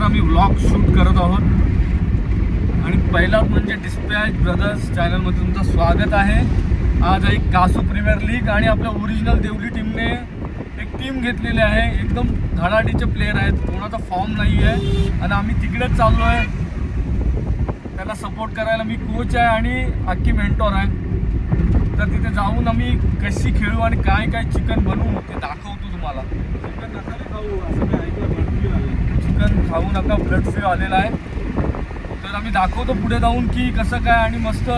नमस्कार दिवसानंतर आम्ही व्लॉग शूट करत आहोत. आणि पहिला म्हणजे डिस्पॅच ब्रदर्स चॅनलमध्ये तुमचं स्वागत आहे. आज आहे कासू प्रीमियर लीग आणि आपल्या ओरिजिनल देवली टीमने एक टीम घेतलेली आहे. एकदम धडाडीचे प्लेयर आहेत. कोणाचा फॉर्म नाही आहे आणि आम्ही तिकडेच चाललो आहे त्याला सपोर्ट करायला मी कोच आहे आणि अख्खी मेंटॉर आहे. तर तिथे जाऊन आम्ही कशी खेळू आणि काय काय चिकन बनवू ते दाखवतो तुम्हाला. चिकन नका खाऊ. असं काय ऐकलं चिकन खाऊ नका ब्लड फ्लू आलेला आहे. तर आम्ही दाखवतो पुढे जाऊन की कसं काय आणि मस्त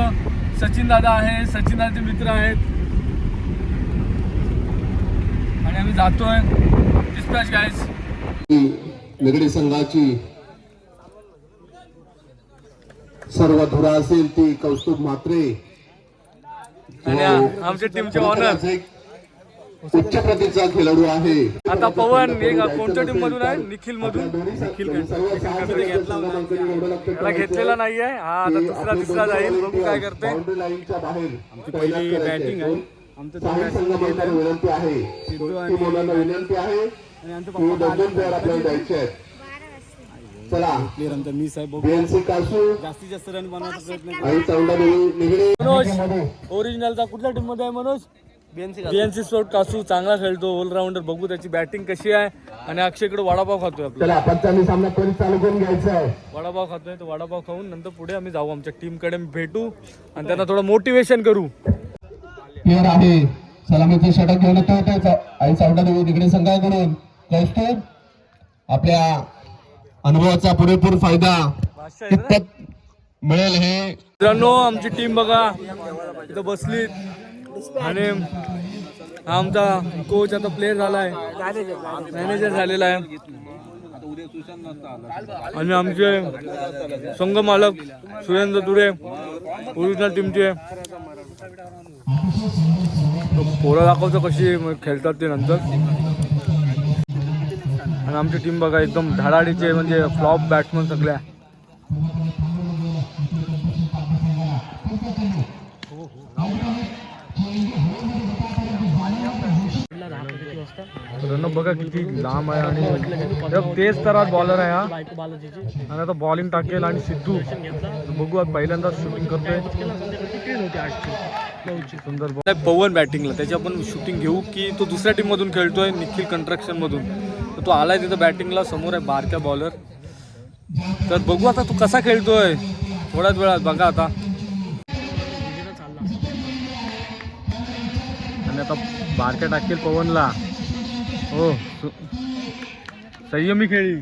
सचिन दादा आहे सचिन दादाचे मित्र आहेत. आणि आम्ही जातोय. डिस्पॅच गायज निगडी संघाची सर्व धुरा असेल ती कौस्तुभ म्हात्रे. आणि आ- आमच्या टीमचे ऑनर उच्च प्रतीचा खेळाडू आहे. आता पवन एक कोणत्या टीम मधून आहे? निखिल मधून निखिल त्याला घेतलेला नाहीये. हा आता दुसरा तिसरा जाईल. बघू काय करते. बाहेर पहिली बॅटिंग आहे विनंती आहे. ती मुलांना विनंती आहे की दोन दोन प्लेअर आपल्याला द्यायचे आहेत. चला. मी साहेब बीएनसी कासू. जास्तीत जास्त रन बनवण्याचा प्रयत्न आणि चौंडा निगडी मनोज ओरिजिनलचा कुठल्या टीममध्ये आहे मनोज? बीएनसी स्पोर्ट कासू चांगला खेळतो ऑलराऊंडर बघू त्याची बॅटिंग कशी आहे. आणि अक्षयकडे वडापाव खातोय आपला. चला पंचांनी सामना त्वरित चालू करून घ्यायचा आहे? वडापाव खातोय तो वडापाव खाऊन नंतर पुढे आम्ही जाऊ आमच्या टीमकडे भेटू. आणि त्यांना थोडं मोटिवेशन करू. प्लेअर आहे. सलामीचे षटक घेऊन येतो आई चौंडा निगडी संघाकडून कौस्तुभ. आपल्या अनुभवाचा पुरेपूर फायदा मिळेल हे? मित्रांनो आमची टीम बघा. इथं बसली आणि हा आमचा कोच आता प्लेअर आहे मॅनेजर झालेला आहे. आणि आमचे संघ मालक सुरेंद्र दुरे ओरिजिनल टीमचे पोरं दाखवतो कशी खेळतात ते नंतर. आणि आमची टीम बघा एकदम धडाडीचे म्हणजे फ्लॉप बॅट्समन सगळ्या. रन बघा किती लांब आहे आणि एकदम तेज तरात बॉलर आहे हा. आणि आता बॉलिंग टाकेल आणि सिद्धू. बघू आज पहिल्यांदाच शूटिंग करतोय. सुंदर. पवन बॅटिंगला त्याची आपण शूटिंग घेऊ की तो दुसऱ्या टीम मधून खेळतोय निखिल कंस्ट्रक्शन मधून. तर तो आलाय तिथं बॅटिंगला समोर आहे बारक्या बॉलर तर बघू आता तू कसा खेळतोय. थोड्याच वेळात बघा आता. आणि आता बारक्या टाकेल पवनला. हो संयमी खेळी.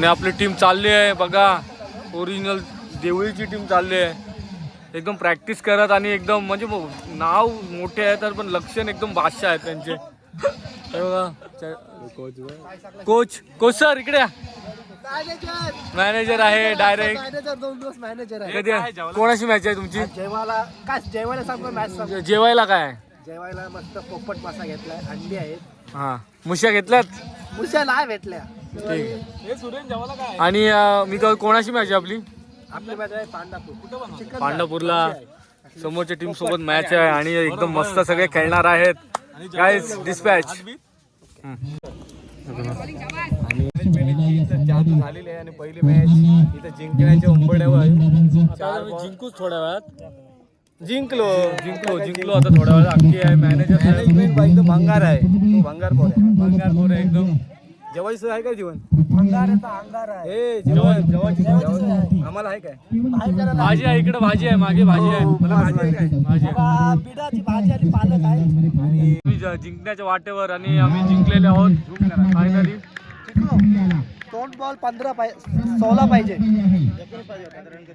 आणि आपली टीम चालली आहे. बघा ओरिजिनल देवळीची टीम चालली आहे. एकदम प्रॅक्टिस करत आणि एकदम म्हणजे नाव मोठे आहे तर पण लक्षण एकदम बादशाह आहेत त्यांचे. बघा कोच कोच सर इकडे मॅनेजर आहे डायरेक्ट मॅनेजर दोन दिवस मॅनेजर आहे? कधी कोणाशी मॅच आहे तुमची? जेवायला काय जेवायला सांगतो मॅच सांगतो जेवायला काय? आहे? जेवायला मस्त पोपट मासा घेतलाय अंडी आहेत. हा. मुश्या घेतल्यात? मुश्या नाही भेटल्या. ठीक. आणि मी कोणाशी मॅच आहे आपली? आपली मॅच आहे पांडापूर चिकन पांढरपूरला. समोरच्या टीम सोबत मॅच आहे आणि एकदम मस्त सगळे खेळणार आहेत. काय डिस्पॅच झालेली आहे आणि पहिली मॅच इथं जिंकण्याच्या उंबड्यावर जिंकूच थोड्या वेळात. जिंकलो. जिंकलो जिंकलो आता थोड्या वेळात. अख्खी आहे मॅनेजर एकदम भंगार आहे. तो भंगार पोर आहे. भंगार पोर आहे एकदम. जेवायचं आहे का अंगार आहे जेवण जेवण आम्हाला आहे काय? भाजी आहे इकडे भाजी आहे मागे भाजी आहे. मला भाजी आहे काय? भाजी आहे. बिडाची भाजी आणि पालक आहे. आणि आम्ही ज- जिंकण्याच्या वाटेवर आणि आम्ही जिंकलेले आहोत. फायनली दोन बॉल पंधरा पाहिजे सोळा पाहिजे.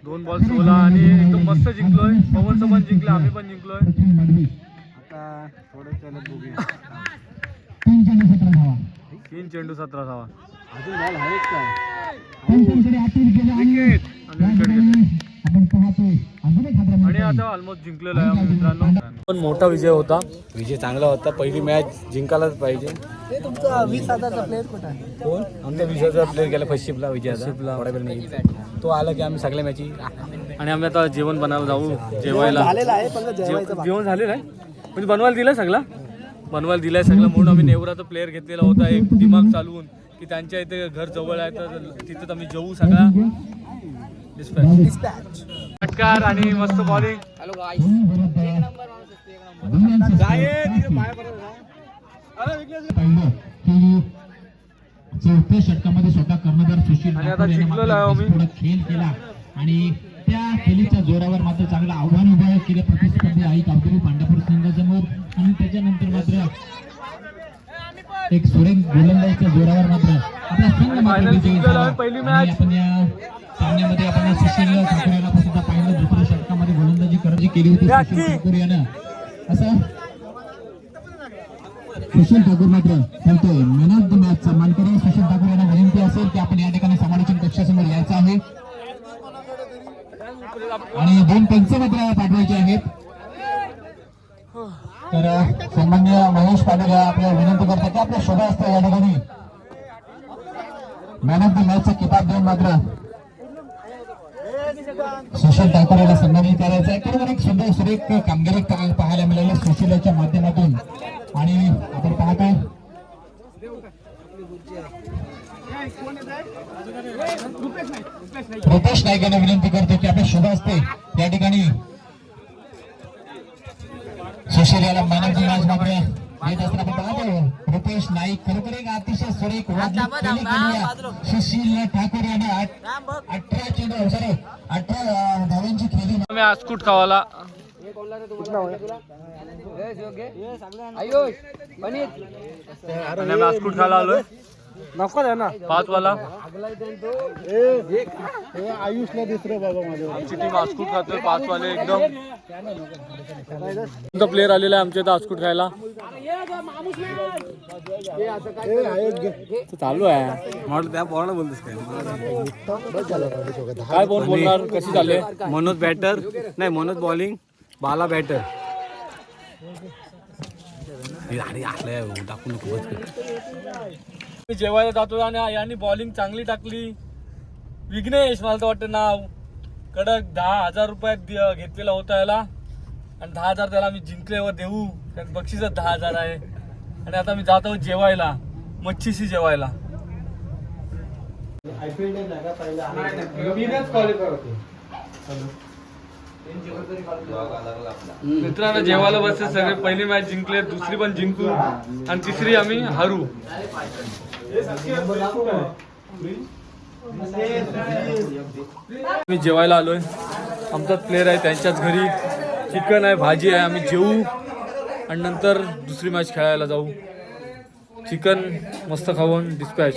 दोन बॉल सोळा आणि एकदम मस्त जिंकलोय. पवनचं पण जिंकलं आम्ही पण जिंकलोय. आता थोडं चालत बघूया. तीन चेंडू सतरा धावा अजून बॉल आहेत आणि आता ऑलमोस्ट जिंकलेला आहे मित्रांनो. पण मोठा विजय होता. विजय चांगला होता. पहिली मॅच जिंकायलाच पाहिजे. ते तुमचा वीस हजारचा प्लेअर कुठं गेला फर्स्ट शिपला वेळ नाही. तो आला की आम्ही सगळ्या मॅची आणि आम्ही आता जेवण बनवायला जाऊ. जेवायला. झालेला आहे पण जेव- जेवायचं बाकी. जेवण झालेलं आहे. म्हणजे बनवायला दिलं सगळं? बनवायला दिलाय सगळं म्हणून आम्ही नेवराचा प्लेअर घेतलेला होता एक दिमाग चालवून की त्यांच्या इथे घर जवळ आहे तर तिथं आम्ही जेवू सगळा. षटकार आणि मस्त बॉलिंग चौथ्या षटकामध्ये स्वतः कर्णधार सुशील आहे खेळ केला. आणि त्या खेळीच्या जोरावर मात्र चांगलं आव्हान उभं केलं प्रतिस्पर्धी आई कावकरी पांढरपूर संघासमोर. आणि त्याच्यानंतर मात्र एक सुरेख गोलंदाजीच्या जोरावर मात्र आपला संघ मात्र विजयी झाला. आणि. आपण या सामन्यामध्ये आपण सुशील ठाकूर सुद्धा पाहिलं. दुसऱ्या षटकामध्ये गोलंदाजी करजी केली होती सुशील ठाकूर यानं. असं सुशील ठाकूर मात्र खेळतोय. मॅन ऑफ द मॅच मानकरी सुशील ठाकूर यांना विनंती असेल की आपण या ठिकाणी समालोचन कक्षासमोर यायचं आहे. आणि दोन पंच मात्र पाठवायचे आहेत. तर सन्मान्य महेश पाटील आपल्या विनंती करतात की आपल्या शोभा असतं या ठिकाणी. मॅन ऑफ द मॅच किताब देऊन मात्र सुशील ठाकूर याला सन्मानित करायचं आहे. खरोखर एक सुंदर सुरेख कामगिरी पाहायला मिळाली सुशीलाच्या माध्यमातून. आणि आपण पाहतोय. रुपेश नाईक यांना विनंती करतो की आपल्या शुभ असते या ठिकाणी. सुशील याला मॅन ऑफ द मॅच मात्र येत असताना पाहतो रुपेश नाईक खरोखर एक अतिशय सुरेख. सुशील ठाकूर याने अठरा चेंडू सॉरी अठरा अं, धावांची खेळी आम्ही आजकूट खावाला. आजकूट खायला आलोय. नको द्या ना पाच वाला आयुषला दुसरं बाबा माझ्या आमची टीम खातोय पाच वाले एकदम कोणता प्लेअर आलेला आहे आमच्या इथं खायला चालू आहे म्हणून त्या पोराला बोलतोस काय काय कोण बोलणार कशी चालले मनोज बॅटर नाही मनोज बॉलिंग बाला बॅटर अरे आपल्या टाकू नको बस कर. मी जेवायला जातो आणि यांनी बॉलिंग चांगली टाकली. विघ्नेश मला तर वाटतं नाव. कडक दहा हजार रुपयात घेतलेला होता याला. आणि दहा हजार त्याला आम्ही जिंकल्यावर देऊ. कारण बक्षीसच दहा हजार आहे. आणि आता मी जात जेवायला. मच्छीशी जेवायला. मित्रांनो जेवायला बसते सगळे. पहिली मॅच जिंकले दुसरी पण जिंकू. आणि तिसरी आम्ही हरू. मी जेवायला आलोय. आमचाच प्लेअर आहे त्यांच्याच घरी. चिकन आहे भाजी आहे आम्ही जेवू. आणि नंतर दुसरी मॅच खेळायला जाऊ. चिकन मस्त खाऊन डिस्पॅच